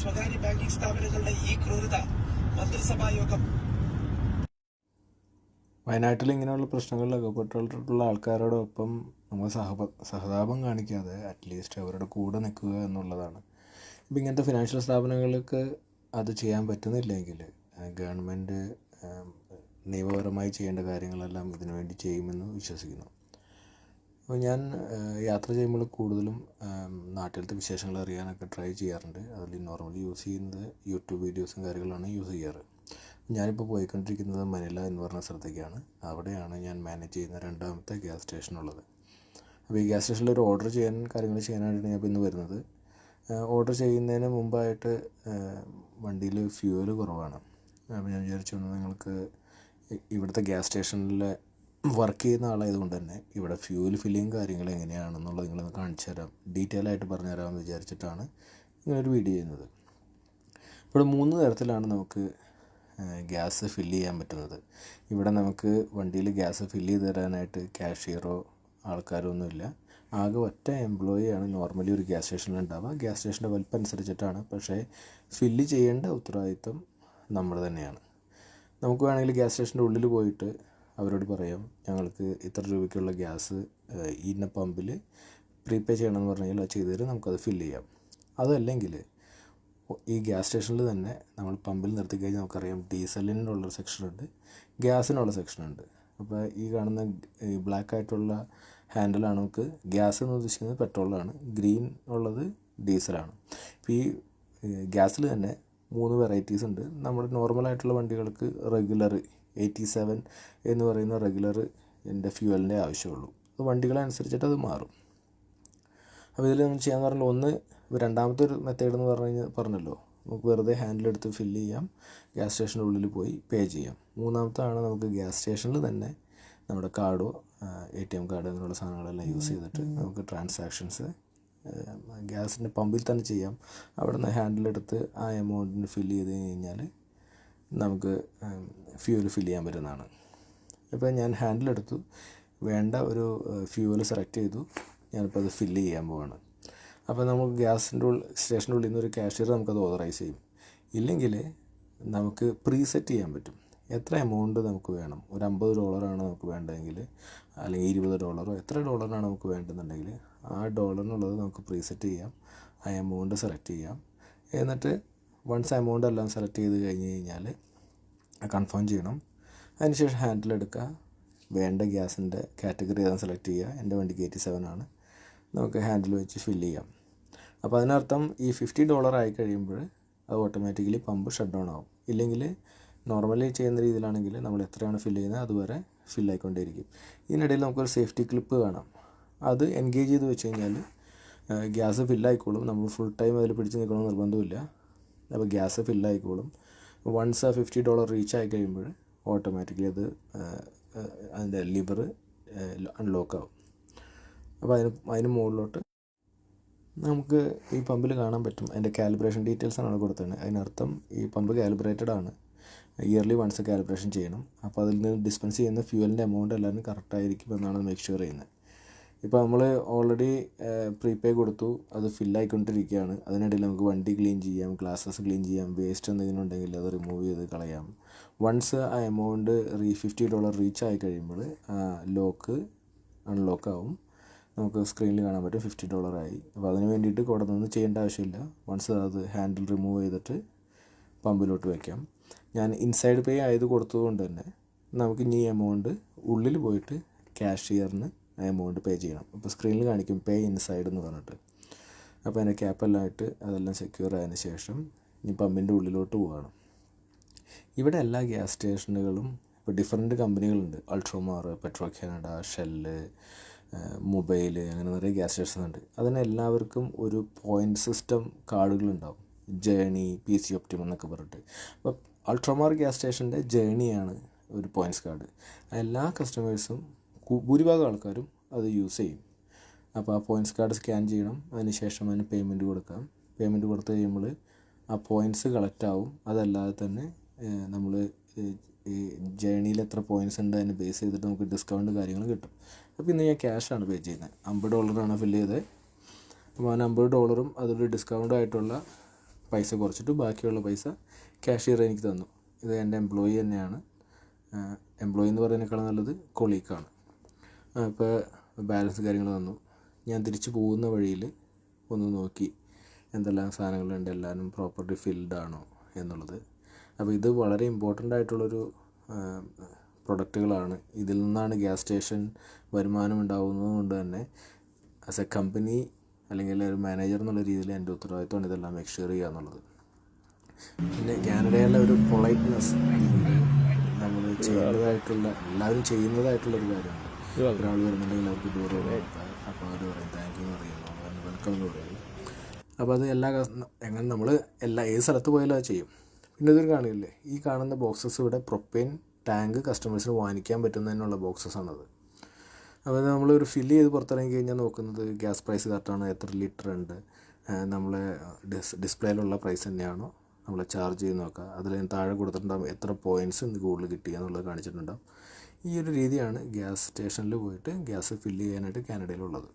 സ്വകാര്യ ബാങ്കിംഗ് സ്ഥാപനങ്ങളുടെ ഈ ക്രൂരത മന്ത്രിസഭാ യോഗം. വയനാട്ടിൽ ഇങ്ങനെയുള്ള പ്രശ്നങ്ങളിൽ അകപ്പെട്ടിട്ടുള്ള ആൾക്കാരോടൊപ്പം നമ്മൾ സഹപ സഹതാപം കാണിക്കാതെ അറ്റ്ലീസ്റ്റ് അവരുടെ കൂടെ നിൽക്കുക എന്നുള്ളതാണ്. ഇപ്പം ഇങ്ങനത്തെ ഫിനാൻഷ്യൽ സ്ഥാപനങ്ങൾക്ക് അത് ചെയ്യാൻ പറ്റുന്നില്ലെങ്കിൽ ഗവൺമെന്റ് നിയമപരമായി ചെയ്യേണ്ട കാര്യങ്ങളെല്ലാം ഇതിനുവേണ്ടി ചെയ്യുമെന്ന് വിശ്വസിക്കുന്നു. അപ്പോൾ ഞാൻ യാത്ര ചെയ്യുമ്പോൾ കൂടുതലും നാട്ടിലത്തെ വിശേഷങ്ങൾ അറിയാനൊക്കെ ട്രൈ ചെയ്യാറുണ്ട്. അതിൽ നോർമലി യൂസ് ചെയ്യുന്നത് യൂട്യൂബ് വീഡിയോസും കാര്യങ്ങളാണ് യൂസ് ചെയ്യാറ്. ഞാനിപ്പോൾ പോയിക്കൊണ്ടിരിക്കുന്നത് മനില എന്ന് പറഞ്ഞ സ്ഥലത്തേക്കാണ്. അവിടെയാണ് ഞാൻ മാനേജ് ചെയ്യുന്ന രണ്ടാമത്തെ ഗ്യാസ് സ്റ്റേഷൻ ഉള്ളത്. അപ്പോൾ ഈ ഗ്യാസ് സ്റ്റേഷനിൽ ഒരു ഓർഡർ ചെയ്യാൻ കാര്യങ്ങൾ ചെയ്യാനായിട്ടാണ് ഞാൻ ഇന്ന് വരുന്നത്. ഓർഡർ ചെയ്യുന്നതിന് മുമ്പായിട്ട് വണ്ടിയിൽ ഫ്യൂവൽ കുറവാണ്. അപ്പോൾ ഞാൻ വിചാരിച്ചു നിങ്ങൾക്ക് ഇവിടുത്തെ ഗ്യാസ് സ്റ്റേഷനിൽ വർക്ക് ചെയ്യുന്ന ആളായതുകൊണ്ട് തന്നെ ഇവിടെ ഫ്യൂൽ ഫില്ലിങ് കാര്യങ്ങൾ എങ്ങനെയാണെന്നുള്ളത് നിങ്ങളൊന്ന് കാണിച്ചു തരാം. ഡീറ്റെയിൽ ആയിട്ട് പറഞ്ഞു തരാമെന്ന് വിചാരിച്ചിട്ടാണ് ഇങ്ങനൊരു വീഡിയോ ചെയ്യുന്നത്. ഇവിടെ മൂന്ന് തരത്തിലാണ് നമുക്ക് ഗ്യാസ് ഫില്ല് ചെയ്യാൻ പറ്റുന്നത്. ഇവിടെ നമുക്ക് വണ്ടിയിൽ ഗ്യാസ് ഫില്ല് ചെയ്ത് തരാനായിട്ട് ക്യാഷിയറോ ആൾക്കാരോ ഒന്നുമില്ല. ആകെ ഒറ്റ എംപ്ലോയിയാണ് നോർമലി ഒരു ഗ്യാസ് സ്റ്റേഷനിൽ ഉണ്ടാവുക ഗ്യാസ് സ്റ്റേഷന്റെ വലിപ്പം അനുസരിച്ചിട്ടാണ്. പക്ഷേ ഫില്ല് ചെയ്യേണ്ട ഉത്തരവാദിത്വം നമ്മൾ തന്നെയാണ്. നമുക്ക് വേണമെങ്കിൽ ഗ്യാസ് സ്റ്റേഷന്റെ ഉള്ളിൽ പോയിട്ട് അവരോട് പറയാം ഞങ്ങൾക്ക് ഇത്ര രൂപയ്ക്കുള്ള ഗ്യാസ് ഇന്ന പമ്പിൽ പ്രീപേ ചെയ്യണമെന്ന് പറഞ്ഞു കഴിഞ്ഞാൽ അത് ചെയ്ത് തരും നമുക്കത് ഫില്ല് ചെയ്യാം. അതല്ലെങ്കിൽ ഈ ഗ്യാസ് സ്റ്റേഷനിൽ തന്നെ നമ്മൾ പമ്പിൽ നിർത്തി കഴിഞ്ഞാൽ നമുക്കറിയാം ഡീസലിനുള്ള സെക്ഷനുണ്ട് ഗ്യാസിനുള്ള സെക്ഷനുണ്ട് അപ്പോൾ ഈ കാണുന്ന ഈ ബ്ലാക്ക് ആയിട്ടുള്ള ഹാൻഡിലാണ് നമുക്ക് ഗ്യാസ് എന്ന് ഉദ്ദേശിക്കുന്നത് പെട്രോളാണ് ഗ്രീൻ ഉള്ളത് ഡീസലാണ്. ഇപ്പോൾ ഈ ഗ്യാസിൽ തന്നെ മൂന്ന് വെറൈറ്റീസ് ഉണ്ട്. നമ്മുടെ നോർമലായിട്ടുള്ള വണ്ടികൾക്ക് റെഗുലർ എയ്റ്റി സെവൻ എന്ന് പറയുന്ന റെഗുലർ എന്റെ ഫ്യൂവലിന്റെ ആവശ്യമുള്ളൂ. അത് വണ്ടികളനുസരിച്ചിട്ട് അത് മാറും. അപ്പോൾ ഇതിൽ നമ്മൾ ചെയ്യാൻ പറഞ്ഞാൽ ഒന്ന് രണ്ടാമത്തെ ഒരു മെത്തേഡ് എന്ന് പറഞ്ഞു കഴിഞ്ഞാൽ പറഞ്ഞല്ലോ. നമുക്ക് വെറുതെ ഹാൻഡിലെടുത്ത് ഫില്ല് ചെയ്യാം. ഗ്യാസ് സ്റ്റേഷന്റെ ഉള്ളിൽ പോയി പേ ചെയ്യാം. മൂന്നാമത്താണ് നമുക്ക് ഗ്യാസ് സ്റ്റേഷനിൽ തന്നെ നമ്മുടെ കാർഡോ എ ടി എം കാർഡ് അങ്ങനെയുള്ള സാധനങ്ങളെല്ലാം യൂസ് ചെയ്തിട്ട് നമുക്ക് ട്രാൻസാക്ഷൻസ് ഗ്യാസിന്റെ പമ്പിൽ തന്നെ ചെയ്യാം. അവിടെ നിന്ന് ഹാൻഡിലെടുത്ത് ആ എമൗണ്ടിന് ഫില്ല് ചെയ്ത് കഴിഞ്ഞാൽ നമുക്ക് ഫ്യൂവൽ ഫില്ല് ചെയ്യാൻ പറ്റുന്നതാണ്. ഇപ്പോൾ ഞാൻ ഹാൻഡിലെടുത്തു വേണ്ട ഒരു ഫ്യൂവൽ സെലക്ട് ചെയ്തു. ഞാനിപ്പോൾ അത് ഫില്ല് ചെയ്യാൻ പോവാണ്. അപ്പോൾ നമുക്ക് ഗ്യാസിന്റെ ഉള്ളിൽ സ്റ്റേഷന്റെ ഉള്ളിൽ നിന്നൊരു ക്യാഷ്യർ നമുക്കത് ഓതറൈസ് ചെയ്യും. ഇല്ലെങ്കിൽ നമുക്ക് പ്രീസെറ്റ് ചെയ്യാൻ പറ്റും. എത്ര എമൗണ്ട് നമുക്ക് വേണം? ഒരു അമ്പത് ഡോളറാണ് നമുക്ക് വേണ്ടതെങ്കിൽ അല്ലെങ്കിൽ ഇരുപത് ഡോളറോ എത്ര ഡോളറാണ് നമുക്ക് വേണ്ടെന്നുണ്ടെങ്കിൽ ആ ഡോളറിനുള്ളത് നമുക്ക് പ്രീസെറ്റ് ചെയ്യാം. ആ എമൗണ്ട് സെലക്ട് ചെയ്യാം. എന്നിട്ട് വൺസ് എമൗണ്ട് എല്ലാം സെലക്ട് ചെയ്ത് കഴിഞ്ഞ് കഴിഞ്ഞാൽ കൺഫേം ചെയ്യണം. അതിനുശേഷം ഹാൻഡിൽ എടുക്കുക. വേണ്ട ഗ്യാസിന്റെ കാറ്റഗറി ഏതാണ് സെലക്ട് ചെയ്യുക. എന്റെ വണ്ടിക്ക് എയ്റ്റി സെവൻ ആണ്. നമുക്ക് ഹാൻഡിൽ വെച്ച് ഫില്ല് ചെയ്യാം. അപ്പോൾ അതിനർത്ഥം ഈ ഫിഫ്റ്റി ഡോളർ ആയി കഴിയുമ്പോൾ അത് ഓട്ടോമാറ്റിക്കലി പമ്പ് ഷട്ട് ഡൗൺ ആവും. ഇല്ലെങ്കിൽ നോർമലി ചെയ്യുന്ന രീതിയിലാണെങ്കിൽ നമ്മൾ എത്രയാണ് ഫില്ല് ചെയ്യുന്നത്? അതുവരെ ഫിൽ ആയിക്കൊണ്ടേയിരിക്കും. ഇതിനിടയിൽ നമുക്കൊരു സേഫ്റ്റി ക്ലിപ്പ് കാണാം. അത് എൻഗേജ് ചെയ്ത് വെച്ച് കഴിഞ്ഞാൽ ഗ്യാസ് ഫില്ലായിക്കോളും നമ്മൾ ഫുൾ ടൈം അതിൽ പിടിച്ച് നിൽക്കണമെന്ന് നിർബന്ധമില്ല അപ്പോൾ ഗ്യാസ് ഫില്ലായിക്കോളും. വൺസ് ആ ഫിഫ്റ്റി ഡോളർ റീച്ച് ആയി കഴിയുമ്പോൾ ഓട്ടോമാറ്റിക്കലി അത് അതിന്റെ ലിവർ അൺലോക്ക് ആവും. അപ്പോൾ അതിന് അതിന് മുകളിലോട്ട് നമുക്ക് ഈ പമ്പിൽ കാണാൻ പറ്റും. അതിന്റെ കാലിബ്രേഷൻ ഡീറ്റെയിൽസ് ആണ് കൊടുത്തത് അതിനർത്ഥം ഈ പമ്പ് കാലിബ്രേറ്റഡ് ആണ്. ഇയർലി വൺസ് കാലിബ്രേഷൻ ചെയ്യണം. അപ്പോൾ അതിൽ നിന്ന് ഡിസ്പെൻസ് ചെയ്യുന്ന ഫ്യൂവലിന്റെ എമൗണ്ട് എല്ലാവരും കറക്റ്റായിരിക്കും എന്നാണ് മേക്ക് ഷുവർ ചെയ്യുന്നത്. ഇപ്പോൾ നമ്മൾ ഓൾറെഡി പ്രീപേ കൊടുത്തു. അത് ഫില്ലായിക്കൊണ്ടിരിക്കുകയാണ് അതിനിടയിൽ നമുക്ക് വണ്ടി ക്ലീൻ ചെയ്യാം ഗ്ലാസസ് ക്ലീൻ ചെയ്യാം വേസ്റ്റ് എന്തെങ്കിലും ഉണ്ടെങ്കിൽ അത് റിമൂവ് ചെയ്ത് കളയാം. വൺസ് ആ എമൗണ്ട് റീ ഫിഫ്റ്റി ഡോളർ റീച്ച് ആയി കഴിയുമ്പോൾ ലോക്ക് അൺലോക്ക് ആവും. നമുക്ക് സ്ക്രീനിൽ കാണാൻ പറ്റും ഫിഫ്റ്റി ആയി. അപ്പോൾ അതിന് വേണ്ടിയിട്ട് കൂടെ നിന്ന് ചെയ്യേണ്ട ആവശ്യമില്ല. വൺസ് അത് ഹാൻഡിൽ റിമൂവ് ചെയ്തിട്ട് പമ്പിലോട്ട് വയ്ക്കാം ഞാൻ ഇൻസൈഡ് പേ ആയത് കൊടുത്തതുകൊണ്ട് തന്നെ നമുക്ക് ഇനി എമൗണ്ട് ഉള്ളിൽ പോയിട്ട് ക്യാഷിയറിന് എമൗണ്ട് പേ ചെയ്യണം. അപ്പോൾ സ്ക്രീനിൽ കാണിക്കും പേ ഇൻസൈഡ് എന്ന് പറഞ്ഞിട്ട്. അപ്പോൾ അതിന്റെ ക്യാപ്പെല്ലാം ആയിട്ട് അതെല്ലാം സെക്യൂർ ആയതിന് ശേഷം ഇനി പമ്പിന്റെ ഉള്ളിലോട്ട് പോവുകയാണ് ഇവിടെ എല്ലാ ഗ്യാസ് സ്റ്റേഷനുകളും ഇപ്പോൾ different കമ്പനികളുണ്ട് Ultramar Petro Canada Shell Mobil അങ്ങനെ നിറയെ ഗ്യാസ് സ്റ്റേഷൻ ഉണ്ട്. അതിന് എല്ലാവർക്കും ഒരു പോയിന്റ് സിസ്റ്റം കാർഡുകളുണ്ടാവും ജേണി പി സി ഒപ്റ്റിമം എന്നൊക്കെ പറഞ്ഞിട്ട്. അപ്പോൾ അൾട്രോമാർ ഗ്യാസ് സ്റ്റേഷന്റെ ജേണിയാണ് ഒരു പോയിന്റ്സ് കാർഡ്. എല്ലാ കസ്റ്റമേഴ്സും ഭൂരിഭാഗം ആൾക്കാരും അത് യൂസ് ചെയ്യും. അപ്പോൾ ആ പോയിന്റ്സ് കാർഡ് സ്കാൻ ചെയ്യണം. അതിന് ശേഷം അതിന് പേയ്മെന്റ് കൊടുക്കാം. പേയ്മെന്റ് കൊടുത്തു കഴിയുമ്പോൾ ആ പോയിന്റ്സ് കളക്റ്റ് ആവും. അതല്ലാതെ തന്നെ നമ്മൾ ഈ ജേണിയിൽ എത്ര പോയിന്റ്സ് ഉണ്ട് അതിനെ ബേസ് ചെയ്തിട്ട് നമുക്ക് ഡിസ്കൗണ്ട് കാര്യങ്ങൾ കിട്ടും. അപ്പോൾ ഇന്ന് ഞാൻ ക്യാഷാണ് പേ ചെയ്യുന്നത് അമ്പത് ഡോളറാണ് ഫില്ല് ചെയ്തത് അപ്പോൾ ആ അമ്പത് ഡോളറും അതൊരു ഡിസ്കൗണ്ട് ആയിട്ടുള്ള പൈസ കുറച്ചിട്ട് ബാക്കിയുള്ള പൈസ ക്യാഷിയർ എനിക്ക് തന്നു. ഇത് എന്റെ എംപ്ലോയി തന്നെയാണ്. എംപ്ലോയി എന്ന് പറയുന്നതിനേക്കാളും നല്ലത് കൊളീക്കാണ് അപ്പോൾ ബാലൻസ് കാര്യങ്ങൾ തന്നു ഞാൻ തിരിച്ച് പോകുന്ന വഴിയിൽ ഒന്ന് നോക്കി എന്തെല്ലാം സാധനങ്ങളുണ്ട് എല്ലാവരും പ്രോപ്പർട്ടി ഫിൽഡ് ആണോ എന്നുള്ളത്. അപ്പോൾ ഇത് വളരെ ഇമ്പോർട്ടന്റ് ആയിട്ടുള്ളൊരു പ്രൊഡക്റ്റുകളാണ് ഇതിൽ നിന്നാണ് ഗ്യാസ് സ്റ്റേഷൻ വരുമാനം ഉണ്ടാകുന്നത് കൊണ്ട് തന്നെ ആസ് എ കമ്പനി അല്ലെങ്കിൽ ഒരു മാനേജർ എന്നുള്ള രീതിയിൽ എന്റെ ഉത്തരവാദിത്തമാണ് ഇതെല്ലാം മെക്ഷർ ചെയ്യുക എന്നുള്ളത്. പിന്നെ കാനഡയിലെ ഒരു പൊളൈറ്റ്നെസ് നമ്മൾ ചെയ്യുന്നതായിട്ടുള്ള എല്ലാവരും ചെയ്യുന്നതായിട്ടുള്ളൊരു കാര്യമാണ്. ഒരാൾ വരുന്നുണ്ടെങ്കിൽ അവർക്ക് കൊടുക്കുക അപ്പോൾ അവർ പറയും താങ്ക് യു പറയുന്നു വെൽക്കം എന്ന് പറയുന്നു അപ്പോൾ അത് എല്ലാ എങ്ങനെ നമ്മൾ എല്ലാ ഏത് സ്ഥലത്ത് പോയാലും അത് ചെയ്യും. പിന്നെ ഇതൊരു കാണില്ലേ? ഈ കാണുന്ന ബോക്സസ് ഇവിടെ പ്രൊപ്പൈൻ ടാങ്ക് കസ്റ്റമേഴ്സിന് വാങ്ങിക്കാൻ പറ്റുന്നതിനുള്ള ബോക്സസ് ആണത്. അപ്പോൾ നമ്മൾ ഒരു ഫില്ല് ചെയ്ത് പുറത്തിറങ്ങി കഴിഞ്ഞാൽ നോക്കുന്നത് ഗ്യാസ് പ്രൈസ് കറക്റ്റാണ് എത്ര ലിറ്റർ ഉണ്ട്? നമ്മളെ ഡിസ് ഡിസ്പ്ലേയിലുള്ള പ്രൈസ് തന്നെയാണോ? നമ്മൾ ചാർജ് ചെയ്ത് നോക്കുക അതിൽ താഴെ കൊടുത്തിട്ടുണ്ടാകും എത്ര പോയിന്റ്സ് കൂടുതൽ കിട്ടി എന്നുള്ളത് കാണിച്ചിട്ടുണ്ടാകും ഈ ഒരു രീതിയാണ് ഗ്യാസ് സ്റ്റേഷനിൽ പോയിട്ട് ഗ്യാസ് ഫില്ല് ചെയ്യാനായിട്ട് കാനഡയിലുള്ളത്.